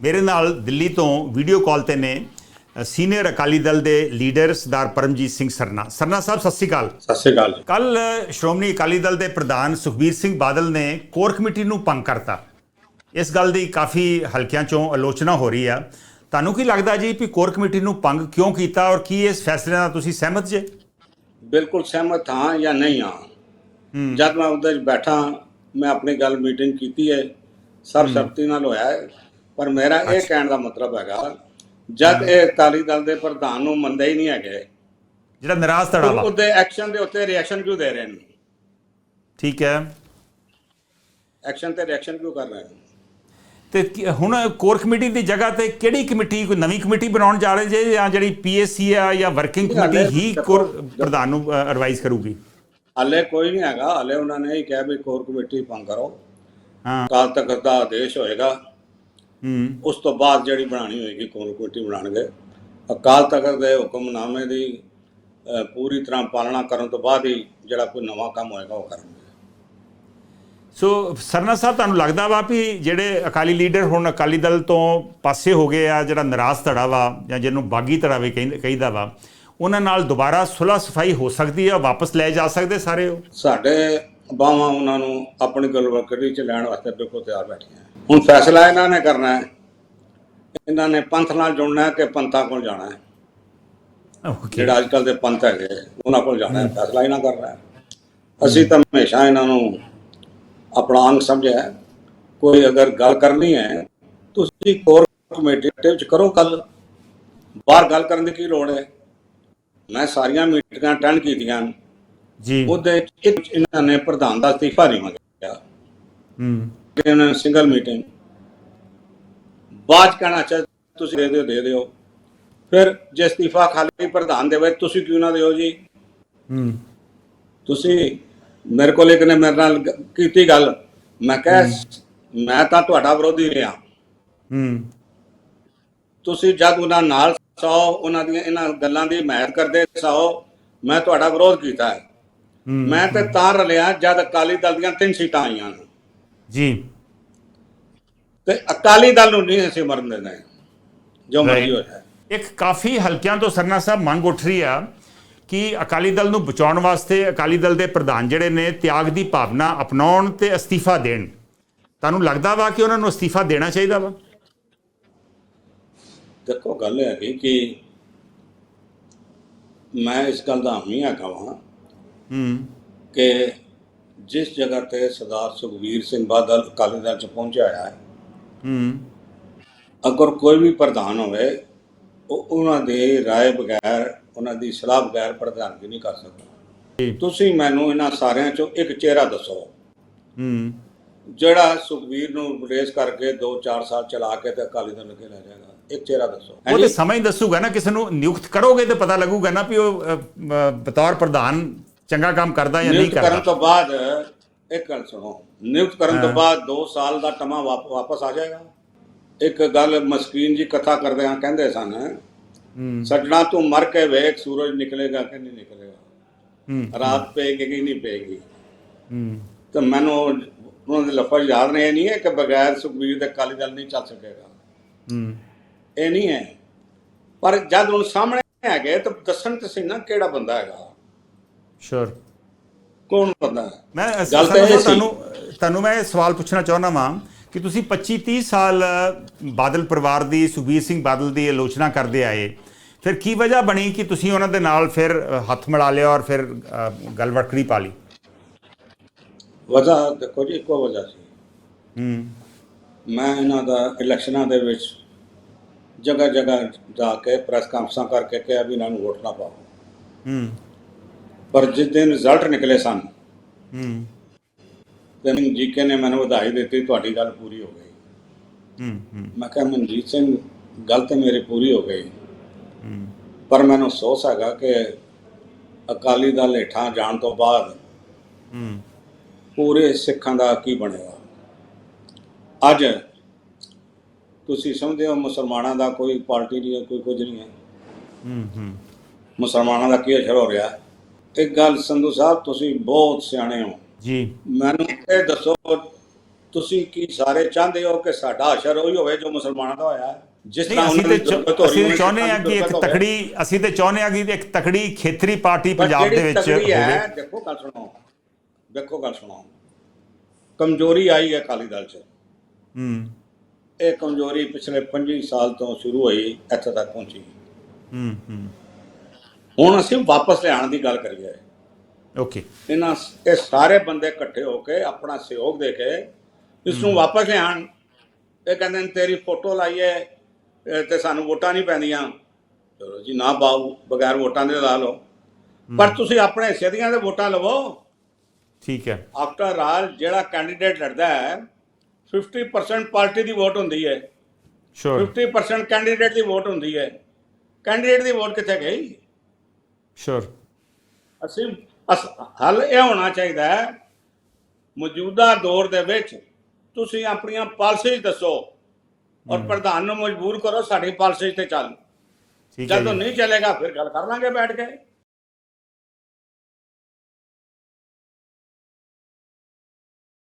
ਮੇਰੇ ਨਾਲ ਦਿੱਲੀ ਤੋਂ ਵੀਡੀਓ ਕਾਲ ਤੇ ਨੇ ਸੀਨੀਅਰ ਅਕਾਲੀ ਦਲ ਦੇ ਲੀਡਰ ਸਰਦਾਰ ਪਰਮਜੀਤ ਸਿੰਘ ਸਰਨਾ। ਸਰਨਾ ਸਾਹਿਬ ਸਤਿ ਸ਼੍ਰੀ ਅਕਾਲ। ਸਤਿ ਸ਼੍ਰੀ ਅਕਾਲ ਕੱਲ ਸ਼੍ਰੋਮਣੀ ਅਕਾਲੀ ਦਲ ਦੇ ਪ੍ਰਧਾਨ ਸੁਖਬੀਰ ਸਿੰਘ ਬਾਦਲ ਨੇ ਕੋਰ ਕਮੇਟੀ ਨੂੰ ਭੰਗ ਕਰਤਾ। ਇਸ ਗੱਲ ਦੀ ਕਾਫੀ ਹਲਕਿਆਂ ਚੋਂ ਆਲੋਚਨਾ ਹੋ ਰਹੀ ਆ। ਤੁਹਾਨੂੰ ਕੀ ਲੱਗਦਾ ਜੀ ਵੀ ਕੋਰ ਕਮੇਟੀ ਨੂੰ ਭੰਗ ਕਿਉਂ ਕੀਤਾ ਔਰ ਕੀ ਇਸ ਫੈਸਲੇ ਨਾਲ ਤੁਸੀਂ ਸਹਿਮਤ ਜੇ? ਬਿਲਕੁਲ ਸਹਿਮਤ ਹਾਂ ਜਾਂ ਨਹੀਂ ਹਾਂ। ਜਦ ਮੈਂ 'ਚ ਬੈਠਾ ਮੈਂ ਆਪਣੀ ਗੱਲ ਮੀਟਿੰਗ ਕੀਤੀ ਹੈ। ਸਰਬਸੰਮਤੀ ਨਾਲ ਹੋਇਆ ਹੈ। ਪਰ ਮੇਰਾ ਇਹ ਕਹਿਣ ਦਾ ਮਤਲਬ ਹੈਗਾ ਜਦ ਇਹ ਅਕਾਲੀ ਦਲ ਦੇ ਪ੍ਰਧਾਨ ਨੂੰ ਮੰਨਦੇ ਹੀ ਨਹੀਂ ਹੈਗੇ ਜਿਹੜਾ ਨਾਰਾਜ਼ ਧੜਾ ਵਾ। ਉਹਦੇ ਐਕਸ਼ਨ ਦੇ ਉੱਤੇ ਰਿਐਕਸ਼ਨ ਕਿਉਂ ਦੇ ਰਹੇ ਨੇ? ਠੀਕ ਹੈ। ਐਕਸ਼ਨ ਤੇ ਰਿਐਕਸ਼ਨ ਕਿਉਂ ਕਰ ਰਹੇ ਨੇ? ਤੇ ਹੁਣ ਕੋਰ ਕਮੇਟੀ ਦੀ ਜਗ੍ਹਾ ਤੇ ਕਿਹੜੀ ਕਮੇਟੀ ਕੋਈ ਨਵੀਂ ਕਮੇਟੀ ਬਣਾਉਣ ਜਾ ਰਹੇ ਜੇ ਜਾਂ ਜਿਹੜੀ ਪੀਐਸਸੀ ਆ ਜਾਂ ਵਰਕਿੰਗ ਕਮੇਟੀ ਹੀ ਕੋਰ ਪ੍ਰਧਾਨ ਨੂੰ ਐਡਵਾਈਸ ਕਰੂਗੀ? ਹਾਲੇ ਕੋਈ ਨਹੀਂ ਹੈਗਾ ਹਾਲੇ ਉਹਨਾਂ ਨੇ ਹੀ ਕਿਹਾ ਵੀ ਕੋਰ ਕਮੇਟੀ ਭੰਗ ਕਰੋ। ਹਾਂ। ਕਾਲ ਤੱਕ ਦਾ ਆਦੇਸ਼ ਹੋਏਗਾ। ਉਸ ਤੋਂ ਬਾਅਦ ਜਿਹੜੀ ਬਣਾਣੀ ਹੋਏਗੀ ਕੋਰ ਕਮੇਟੀ ਬਣਾਣਗੇ ਅਕਾਲ ਤਖਤ ਦੇ ਹੁਕਮਨਾਮੇ ਦੀ ਪੂਰੀ ਤਰ੍ਹਾਂ ਪਾਲਣਾ ਕਰਨ ਤੋਂ ਬਾਅਦ ਹੀ ਜਿਹੜਾ ਕੋਈ ਨਵਾਂ ਕੰਮ ਹੋਏਗਾ ਉਹ ਕਰਨਗੇ ਸੋ ਸਰਨਾ ਸਾਹਿਬ ਤੁਹਾਨੂੰ ਲੱਗਦਾ ਵਾ ਵੀ ਜਿਹੜੇ ਅਕਾਲੀ ਲੀਡਰ ਹੁਣ ਅਕਾਲੀ ਦਲ ਤੋਂ ਪਾਸੇ ਹੋ ਗਏ ਆ ਜਿਹੜਾ ਨਾਰਾਜ਼ ਧੜਾ ਵਾ ਜਾਂ ਜਿਹਨੂੰ ਬਾਗੀ ਧੜਾ ਵੀ ਕਹਿੰਦੇ- ਕਹੀਦਾ ਵਾ ਉਹਨਾਂ ਨਾਲ ਦੁਬਾਰਾ ਸੁਲ੍ਹਾ ਸਫ਼ਾਈ ਹੋ ਸਕਦੀ ਆ ਵਾਪਸ ਲੈ ਜਾ ਸਕਦੇ ਸਾਰੇ ਉਹ? ਸਾਡੇ ਬਾਹਾਂ ਉਹਨਾਂ ਨੂੰ ਆਪਣੀ ਗਲਵਕੜੀ ਚ ਲੈਣ ਵਾਸਤੇ ਬਿਲਕੁਲ ਤਿਆਰ ਬੈਠੀਆਂ। ਹੁਣ ਫੈਸਲਾ ਇਹਨਾਂ ਨੇ ਕਰਨਾ ਹੈ। ਇਹਨਾਂ ਨੇ ਪੰਥ ਨਾਲ ਜੁੜਨਾ ਹੈ ਕਿ ਪੰਥਾਂ ਕੋਲ ਜਾਣਾ ਹੈ। ਜਿਹੜਾ ਅੱਜ ਕੱਲ ਦੇ ਪੰਥ ਹੈਗੇ ਉਹਨਾਂ ਕੋਲ ਜਾਣਾ ਹੈ ਫੈਸਲਾ ਇਹਨਾਂ ਕਰਨਾ ਹੈ। ਅਸੀਂ ਤਾਂ ਹਮੇਸ਼ਾ ਇਹਨਾਂ ਨੂੰ ਆਪਣਾ ਅੰਗ ਸਮਝਿਆ। ਕੋਈ ਅਗਰ ਗੱਲ ਕਰਨੀ ਹੈ ਤੁਸੀਂ ਕੋਰ ਕਮੇਟੀ ਵਿੱਚ ਕਰੋ ਗੱਲ। ਬਾਹਰ ਗੱਲ ਕਰਨ ਦੀ ਕੀ ਲੋੜ ਹੈ? ਮੈਂ ਸਾਰੀਆਂ ਮੀਟਿੰਗਾਂ ਅਟੈਂਡ ਕੀਤੀਆਂ ਜੀ। ਉਹਦੇ ਇੱਕ ਇਹਨਾਂ ਨੇ ਪ੍ਰਧਾਨ ਦਾ ਅਸਤੀਫਾ ਨਹੀਂ ਮੰਗਿਆ। ਹੂੰ। ਕਿ ਉਹਨਾਂ ਨੇ ਸਿੰਗਲ ਮੀਟਿੰਗ ਬਾਅਦ ਕਹਿਣਾ ਚਾਹ ਤੁਸੀਂ ਦੇ ਦਿਓ ਦੇ ਦਿਓ। ਫਿਰ ਜੇ ਅਸਤੀਫਾ ਖਾਲੀ ਪ੍ਰਧਾਨ ਦੇਵੇ ਤੁਸੀਂ ਕਿਉਂ ਨਾ ਦਿਓ ਜੀ? ਹੂੰ। ਤੁਸੀਂ ਮੇਰੇ ਕੋਲ ਇੱਕ ਨੇ ਮੇਰੇ ਨਾਲ ਗ- ਕੀਤੀ ਗੱਲ। ਮੈਂ ਕਿਹਾ ਮੈਂ ਤਾਂ ਤੁਹਾਡਾ ਵਿਰੋਧੀ ਰਿਹਾ। ਹੂੰ। ਤੁਸੀਂ ਜਦ ਉਹਨਾਂ ਨਾਲ ਸੌ ਉਹਨਾਂ ਦੀਆਂ ਇਹਨਾਂ ਗੱਲਾਂ ਦੀ ਹਮਾਇਤ ਕਰਦੇ ਸੌ ਮੈਂ ਤੁਹਾਡਾ ਵਿਰੋਧ ਕੀਤਾ ਹੈ। ਹੂੰ। ਮੈਂ ਤੇ ਤਾਂ ਰਲਿਆ ਜਦ ਅਕਾਲੀ ਦਲ ਦੀਆਂ ਤਿੰਨ ਸੀਟਾਂ ਆਈਆਂ ਨੇ। ਜੀ। ਤੇ ਅਕਾਲੀ ਦਲ ਨੂੰ ਨਹੀਂ ਅਸੀਂ ਮਰਨ ਦੇਣਾ ਜੋ ਮਰਜ਼ੀ. ਹੋ ਜਾਏ। ਇੱਕ ਕਾਫੀ ਹਲਕਿਆਂ ਤੋਂ ਸਰਨਾ ਸਾਹਿਬ ਮੰਗ ਉੱਠ ਰਹੀ ਆ ਕਿ ਅਕਾਲੀ ਦਲ ਨੂੰ ਬਚਾਉਣ ਵਾਸਤੇ ਅਕਾਲੀ ਦਲ ਦੇ ਪ੍ਰਧਾਨ ਜਿਹੜੇ ਨੇ ਤਿਆਗ ਦੀ ਭਾਵਨਾ ਅਪਣਾਉਣ ਤੇ ਅਸਤੀਫਾ ਦੇਣ। ਤੁਹਾਨੂੰ ਲੱਗਦਾ ਵਾ ਕਿ ਉਹਨਾਂ ਨੂੰ ਅਸਤੀਫਾ ਦੇਣਾ ਚਾਹੀਦਾ ਵਾ? ਦੇਖੋ ਗੱਲ ਇਹ ਹੈਗੀ ਕਿ ਮੈਂ ਇਸ ਗੱਲ ਦਾ ਹਾਮੀ ਹੈਗਾ ਵਾਂ ਹੂੰ। ਕਿ ਜਿਸ ਜਗ੍ਹਾ ਤੇ ਸਰਦਾਰ ਸੁਖਵੀਰ ਸਿੰਘ ਬਾਦਲ ਅਕਾਲੀ ਦਲ ਚ ਪਹੁੰਚਿਆ ਹੈ ਹੂੰ ਅਗਰ ਕੋਈ ਵੀ ਪ੍ਰਧਾਨ ਹੋਵੇ ਉਹ ਉਹਨਾਂ ਦੇ ਰਾਏ ਬਗੈਰ ਉਹਨਾਂ ਦੀ ਸਲਾਹ ਬਗੈਰ ਪ੍ਰਧਾਨਗੀ ਨਹੀਂ ਕਰ ਸਕਦਾ। ਤੁਸੀਂ ਮੈਨੂੰ ਇਹਨਾਂ ਸਾਰਿਆਂ ਚੋਂ ਇੱਕ ਚਿਹਰਾ ਦੱਸੋ ਹੂੰ ਜਿਹੜਾ ਸੁਖਵੀਰ ਨੂੰ ਰਿਪਲੇਸ ਕਰਕੇ 2-4 ਸਾਲ ਚਲਾ ਕੇ ਤੇ ਅਕਾਲੀ ਦਲ ਅੱਗੇ ਲੈ ਜਾਏਗਾ ਇੱਕ ਚਿਹਰਾ ਦੱਸੋ ਉਹ ਤੇ? ਸਮਾਂ ਹੀ ਦੱਸੂਗਾ ਨਾ ਕਿਸੇ ਨੂੰ ਨਿਯੁਕਤ ਕਰੋਗੇ ਤੇ ਪਤਾ ਲੱਗੂਗਾ ਨਾ ਵੀ ਉਹ ਬਤੌਰ ਪ੍ਰਧਾਨ ਚੰਗਾ ਕੰਮ ਕਰਦਾ ਜਾਂ ਨਹੀਂ ਨਿਯੁਕਤ ਕਰਨ ਕਰਦਾ? ਤੋਂ ਬਾਅਦ ਇੱਕ ਗੱਲ ਸੁਣੋ ਨਿਯੁਕਤ ਕਰਨ ਤੋਂ ਬਾਅਦ 2 ਸਾਲ ਦਾ ਟਮਾ ਵਾਪ- ਵਾਪਸ ਆ ਜਾਏਗਾ। ਇੱਕ ਗੱਲ ਮਸਕੀਨ ਜੀ ਕਥਾ ਕਰਦੇ ਆ ਕਹਿੰਦੇ ਸਨ ਹੂੰ। ਸੱਜਣਾ ਤੂੰ ਮਰ ਕੇ ਵੇਖ ਸੂਰਜ ਨਿਕਲੇਗਾ ਕਿ ਨਹੀਂ ਨਿਕਲੇਗਾ? ਹੂੰ। ਰਾਤ ਪਏਗੀ ਕਿ ਨਹੀਂ ਪਏਗੀ? ਹੂੰ। ਤਾਂ ਮੈਨੂੰ ਉਹ- ਉਹਨਾਂ ਦੇ ਲਫ਼ਜ਼ ਯਾਦ ਨੇ ਇਹ ਨਹੀਂ ਹੈ ਕਿ ਬਗੈਰ ਸੁਖਬੀਰ ਦੇ ਅਕਾਲੀ ਦਲ ਨਹੀਂ ਚੱਲ ਸਕੇਗਾ। ਹੂੰ। ਇਹ ਨਹੀਂ ਹੈ। ਪਰ ਜਦ ਹੁਣ ਸਾਹਮਣੇ ਹੈਗੇ ਤਾਂ ਦੱਸਣ ਤੇ ਸੀ ਨਾ ਕਿਹੜਾ ਬੰਦਾ ਹੈਗਾ। ਸ਼ੋਰ ਕੌਣ ਬੰਦਾ? ਮੈਂ ਗੱਲ ਤਾਂ ਇਹ। ਤੁਹਾਨੂੰ ਤੁਹਾਨੂੰ ਮੈਂ ਇਹ ਸਵਾਲ ਪੁੱਛਣਾ ਚਾਹੁੰਦਾ ਵਾਂ ਕਿ ਤੁਸੀਂ 25 30 ਸਾਲ ਬਾਦਲ ਪਰਿਵਾਰ ਦੀ ਸੁਖਬੀਰ ਸਿੰਘ ਬਾਦਲ ਦੀ ਆਲੋਚਨਾ ਕਰਦੇ ਆਏ। ਫਿਰ ਕੀ ਵਜ੍ਹਾ ਬਣੀ ਕਿ ਤੁਸੀਂ ਉਹਨਾਂ ਦੇ ਨਾਲ ਫਿਰ ਹੱਥ ਮਿਲਾ ਲਿਆ ਔਰ ਫਿਰ ਗੱਲ ਵਰਕੜੀ ਪਾ ਲਈ? ਵਜ੍ਹਾ ਦੇਖੋ ਜੀ ਇੱਕੋ ਵਜ੍ਹਾ ਸੀ। ਹੂੰ। ਮੈਂ ਇਹਨਾਂ ਦਾ ਇਲੈਕਸ਼ਨਾਂ ਦੇ ਵਿੱਚ ਜਗ੍ਹਾ ਜਗ੍ਹਾ ਜਾ ਕੇ ਪ੍ਰੈਸ ਕਾਨਫਰੰਸਾਂ ਕਰਕੇ ਕਿਹਾ ਵੀ ਇਹਨਾਂ ਨੂੰ ਵੋਟ ਨਾ ਪਾਓ। ਹੂੰ। ਪਰ ਜਿਸ ਦਿਨ ਰਿਜ਼ਲਟ ਨਿਕਲੇ ਸਨ ਹੂੰ। ਤੇ ਜੀਕੇ ਨੇ ਮੈਨੂੰ ਵਧਾਈ ਦਿੱਤੀ ਤੁਹਾਡੀ ਗੱਲ ਪੂਰੀ ਹੋ ਗਈ। ਹੂੰ ਹੂੰ। ਮੈਂ ਕਿਹਾ ਮਨਜੀਤ ਸਿੰਘ ਗੱਲ ਤੇ ਮੇਰੀ ਪੂਰੀ ਹੋ ਗਈ। ਹੂੰ। ਪਰ ਮੈਨੂੰ ਅਫਸੋਸ ਹੈਗਾ ਕਿ ਅਕਾਲੀ ਦਲ ਹੇਠਾਂ ਜਾਣ ਤੋਂ ਬਾਅਦ ਹੂੰ। ਪੂਰੇ ਸਿੱਖਾਂ ਦਾ ਕੀ ਬਣੇਗਾ ਅੱਜ ਤੁਸੀਂ ਸਮਝਦੇ ਹੋ ਮੁਸਲਮਾਨਾਂ ਦਾ ਕੋਈ ਪਾਰਟੀ ਨਹੀਂ ਹੈ ਕੋਈ ਕੁਝ ਨਹੀਂ ਹੈ। ਹੂੰ ਹੂੰ। ਮੁਸਲਮਾਨਾਂ ਦਾ ਕੀ ਅਸਰ ਹੋ ਰਿਹਾ? ਹੈ? ਇੱਕ ਗੱਲ ਸੰਧੂ ਸਾਹਿਬ ਤੁਸੀਂ ਬਹੁਤ ਸਿਆਣੇ ਹੋ। ਜੀ। ਮੈਨੂੰ ਇਹ ਦੱਸੋ ਤੁਸੀਂ ਕੀ ਸਾਰੇ ਚਾਹੁੰਦੇ ਹੋ ਕਿ ਸਾਡਾ ਅਸ਼ਰ ਉਹੀ ਹੋਵੇ ਜੋ ਮੁਸਲਮਾਨਾਂ ਦਾ ਹੋਇਆ? ਹੈ? ਜਿਸ ਨਹੀਂ ਅਸੀਂ ਤੇ ਅਸੀਂ ਚਾਹੁੰਦੇ ਆ ਕਿ ਇੱਕ। ਤਕੜੀ ਅਸੀਂ ਤੇ ਚਾਹੁੰਦੇ ਆ ਕਿ ਇੱਕ ਤਕੜੀ ਖੇਤਰੀ ਪਾਰਟੀ ਪਰ ਪੰਜਾਬ ਦੇ ਵਿੱਚ ਹੋਵੇ। ਦੇਖੋ ਗੱਲ ਸੁਣੋ। ਦੇਖੋ ਗੱਲ ਸੁਣੋ। ਕਮਜ਼ੋਰੀ ਆਈ ਹੈ ਅਕਾਲੀ ਦਲ 'ਚ। ਹੂੰ। ਇਹ ਕਮਜ਼ੋਰੀ ਪਿਛਲੇ 25 ਸਾਲ ਤੋਂ ਸ਼ੁਰੂ ਹੋਈ ਇੱਥੇ ਤੱਕ ਪਹੁੰਚੀ। ਹੂੰ ਹੂੰ। ਹੁਣ ਅਸੀਂ ਵਾਪਸ ਲਿਆਉਣ ਦੀ ਗੱਲ ਕਰੀਏ। ਓਕੇ ਇਹਨਾਂ ਇਹ ਸਾਰੇ ਬੰਦੇ ਇਕੱਠੇ ਹੋ ਕੇ ਆਪਣਾ ਸਹਿਯੋਗ ਦੇ ਕੇ ਇਸ ਨੂੰ ਵਾਪਸ ਲਿਆਉਣ। ਇਹ ਕਹਿੰਦੇ ਨੇ ਤੇਰੀ ਫੋਟੋ ਲਾਈਏ ਤੇ ਸਾਨੂੰ ਵੋਟਾਂ ਨਹੀਂ ਪੈਂਦੀਆਂ। ਚਲੋ ਜੀ ਨਾ ਪਾਓ ਬਗੈਰ ਵੋਟਾਂ ਦੇ ਲਾ ਲਓ। ਪਰ ਤੁਸੀਂ ਆਪਣੇ ਹਿੱਸੇ ਦੀਆਂ ਦੇ ਵੋਟਾਂ ਲਵੋ। ਠੀਕ ਹੈ। ਆਫਟਰ ਆਲ ਜਿਹੜਾ ਕੈਂਡੀਡੇਟ ਲੜਦਾ ਹੈ 50% ਪਾਰਟੀ ਦੀ ਵੋਟ ਹੁੰਦੀ ਹੈ। ਸ਼ੋਰ 50% ਕੈਂਡੀਡੇਟ ਦੀ ਵੋਟ ਹੁੰਦੀ ਹੈ। ਕੈਂਡੀਡੇਟ ਦੀ ਵੋਟ ਕਿੱਥੇ ਗਈ? ਸ਼ੋਰ ਅਸੀਂ ਅਸ- ਹੱਲ ਇਹ ਹੋਣਾ ਚਾਹੀਦਾ ਹੈ ਮੌਜੂਦਾ ਦੌਰ ਦੇ ਵਿੱਚ ਤੁਸੀਂ ਆਪਣੀਆਂ ਪਾਲਿਸੀਜ਼ ਦੱਸੋ ਔਰ ਪ੍ਰਧਾਨ ਨੂੰ ਮਜਬੂਰ ਕਰੋ ਸਾਡੀ ਪਾਲਿਸੀ ਤੇ ਚੱਲ। ਠੀਕ ਹੈ ਜਦੋਂ ਜੀ। ਨਹੀਂ ਚੱਲੇਗਾ ਫਿਰ ਗੱਲ ਕਰ ਲਾਂਗੇ ਬੈਠ ਕੇ।